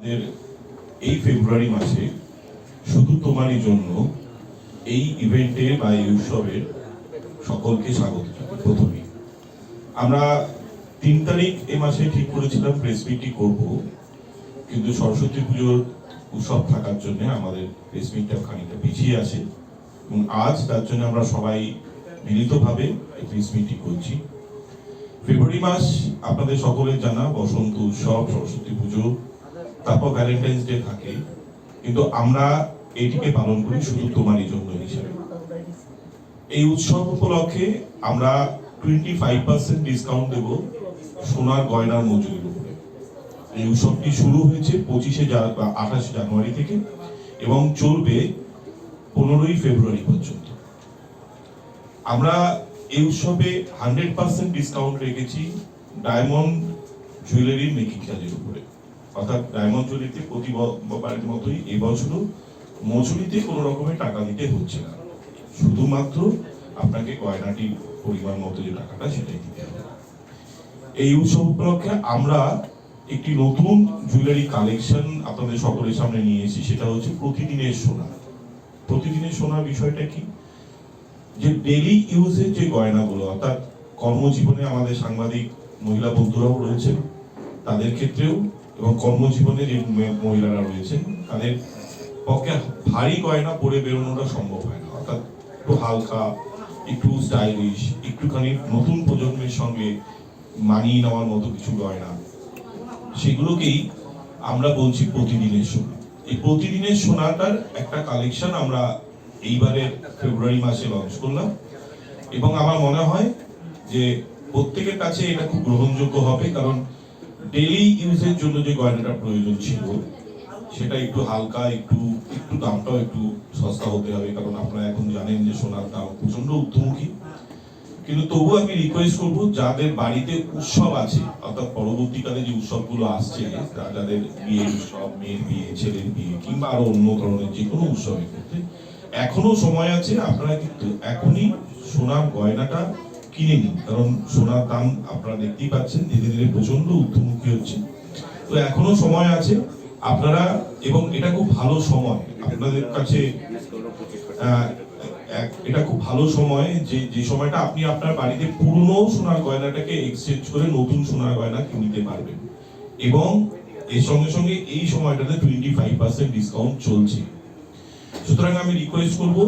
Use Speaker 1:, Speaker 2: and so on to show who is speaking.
Speaker 1: আমাদের এই ফেব্রুয়ারি মাসে শুধু তোমারই জন্য এই ইভেন্টে বা এই উৎসবের সকলকে স্বাগত জানাই প্রথমেই আমরা তিন তারিখ এ মাসে ঠিক করেছিলাম প্রেস মিটটি করব, কিন্তু সরস্বতী পুজোর উৎসব থাকার জন্য আমাদের প্রেস মিটটা খানিকটা পিছিয়ে আসে এবং আজ তার জন্য আমরা সবাই মিলিতভাবে এই প্রেস মিটটি করছি। ফেব্রুয়ারি মাস আপনাদের সকলের জানা বসন্ত উৎসব, সরস্বতী পুজো তারপর ভ্যালেন্টাইন্স ডে থাকে, কিন্তু আমরা এটিকে পালন করি শুধু তোমারই জন্য হিসেবে। এই উৎসব উপলক্ষে আমরা টোয়েন্টি ফাইভ পার্সেন্ট ডিসকাউন্ট দেব সোনার গয়নার মজুরির উপরে। এই উৎসবটি শুরু হয়েছে পঁচিশে আঠাশে জানুয়ারি থেকে এবং চলবে পনেরোই ফেব্রুয়ারি পর্যন্ত। আমরা এই উৎসবে হান্ড্রেড পার্সেন্ট ডিসকাউন্ট রেখেছি ডায়মন্ড জুয়েলারি মেকিং চার্জের উপরে। অর্থাৎ ডায়মন্ড জুয়েলারিতে প্রতিবারের মতোই এবছরও মজুরিতে কোনো রকমের টাকা দিতে হচ্ছে না। শুধুমাত্র আপনাকে গয়নাটির পরিমাণ মতো যে টাকাটা সেটাই দিতে হবে। এই উৎসব উপলক্ষে আমরা একটি নতুন জুয়েলারি কালেকশন আপনাদের সকলের সামনে নিয়ে এসেছি, সেটা হচ্ছে প্রতিদিনের সোনা। প্রতিদিনের সোনার বিষয়টা কি? যে ডেলি ইউজের যে গয়নাগুলো, অর্থাৎ কর্মজীবনে আমাদের সাংবাদিক, মহিলা বন্ধুরাও রয়েছেন, তাদের ক্ষেত্রেও এবং কর্মজীবনে যে মহিলারা রয়েছেন, তাদের পক্ষে ভারী গয়না পরে বেরোনোটা সম্ভব হয় না। অর্থাৎ একটু হালকা, একটু স্টাইলিশ একটুখানি নতুন প্রজন্মের সঙ্গে মানিয়ে নেওয়ার মতো কিছু গয়না। সেগুলোকেই আমরা বলছি প্রতিদিনের সোনা। এই প্রতিদিনের সোনাটার একটা কালেকশন আমরা এইবারে ফেব্রুয়ারি মাসে লঞ্চ করলাম। এবং আমার মনে হয় যে প্রত্যেকের কাছে এটা খুব গ্রহণযোগ্য হবে, কারণ ডেইলি ইউজের জন্য যে গয়নাটা প্রয়োজন ছিল, সেটা একটু হালকা, একটু একটু দামটাও একটু সস্তা হতে হবে, কারণ আপনারা এখন জানেন যে সোনার দাম প্রচণ্ড ঊর্ধ্বমুখী। কিন্তু তবুও আমি রিকোয়েস্ট করব, যাদের বাড়িতে উৎসব আছে, অর্থাৎ পরবর্তীকালে যে উৎসবগুলো আসছে যাদের বিয়ের উৎসব, মেয়ের বিয়ে, ছেলের বিয়ে, কিংবা আরও অন্য ধরনের যে কোনো উৎসবের ক্ষেত্রে, এখনও সময় আছে, আপনারা কিন্তু এখনই সোনার গয়নাটা কিনে কারণ সোনার দাম আপনারা দেখতেই পাচ্ছেন, ধীরে ধীরে প্রচণ্ড ঊর্ধ্বমুখী হচ্ছে। তো এখনও সময় আছে, আপনারা, এবং এটা খুব ভালো সময়, আপনাদের কাছে এটা খুব ভালো সময় যে যে সময়টা আপনি আপনার বাড়িতে পুরনো সোনার গয়নাটাকে এক্সচেঞ্জ করে নতুন সোনার গয়না কিনতে পারবেন। এবং এর সঙ্গে সঙ্গে এই সময়টাতে টোয়েন্টি ফাইভ পার্সেন্ট ডিসকাউন্ট চলছে। সুতরাং আমি রিকোয়েস্ট করব